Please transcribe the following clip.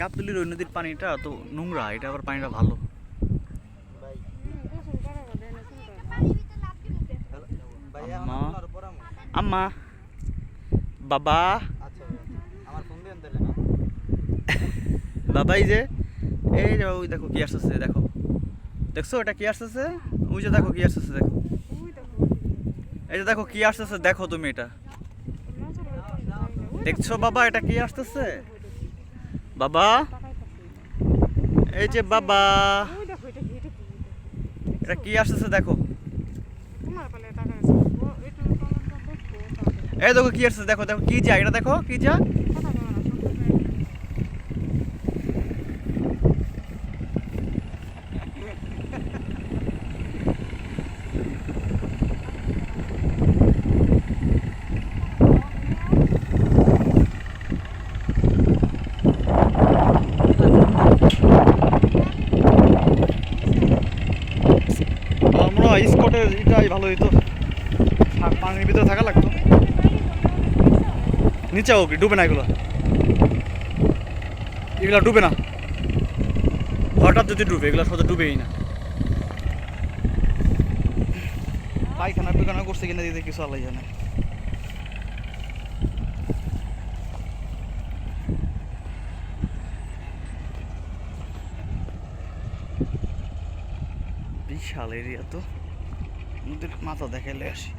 গাবতলির ওই নদীর পানিটা তো নোংরা, এটা আবার পানিটা ভালো। আম্মা। বাবা। ভাই আমার ফোন দিয়ে আনতে না বাবা, এই যে এই যে ওই দেখো কি আসতেছে, দেখো। দেখছ, এটা কি আসতেছে? ওই যে দেখো কি আসতেছে, দেখো। এই যে দেখো কি আসতেছে, দেখো তুমি এটা। দেখছ বাবা, এটা কি আসতেছে? বাবা। এই যে বাবা। এটা কি আসতেছে দেখো। এই দেখো কি আসছে দেখো দেখো, কি যা এটা দেখো, কি যা আমার স্কটের এটাই ভালো হইতো। পানির ভিতরে থাকা লাগতো। নিচে হোক, ডুবে না এগুলো। এগুলো ডুবে না। হঠাৎ যদি ডুবে, এগুলো সত্য ডুবেই না। পায়খানা পায়খানা করছে কিনা দিতে কিছু আলাই জানে। বিশাল এরিয়া তো। নদীর মাথা দেখাইলে আসি।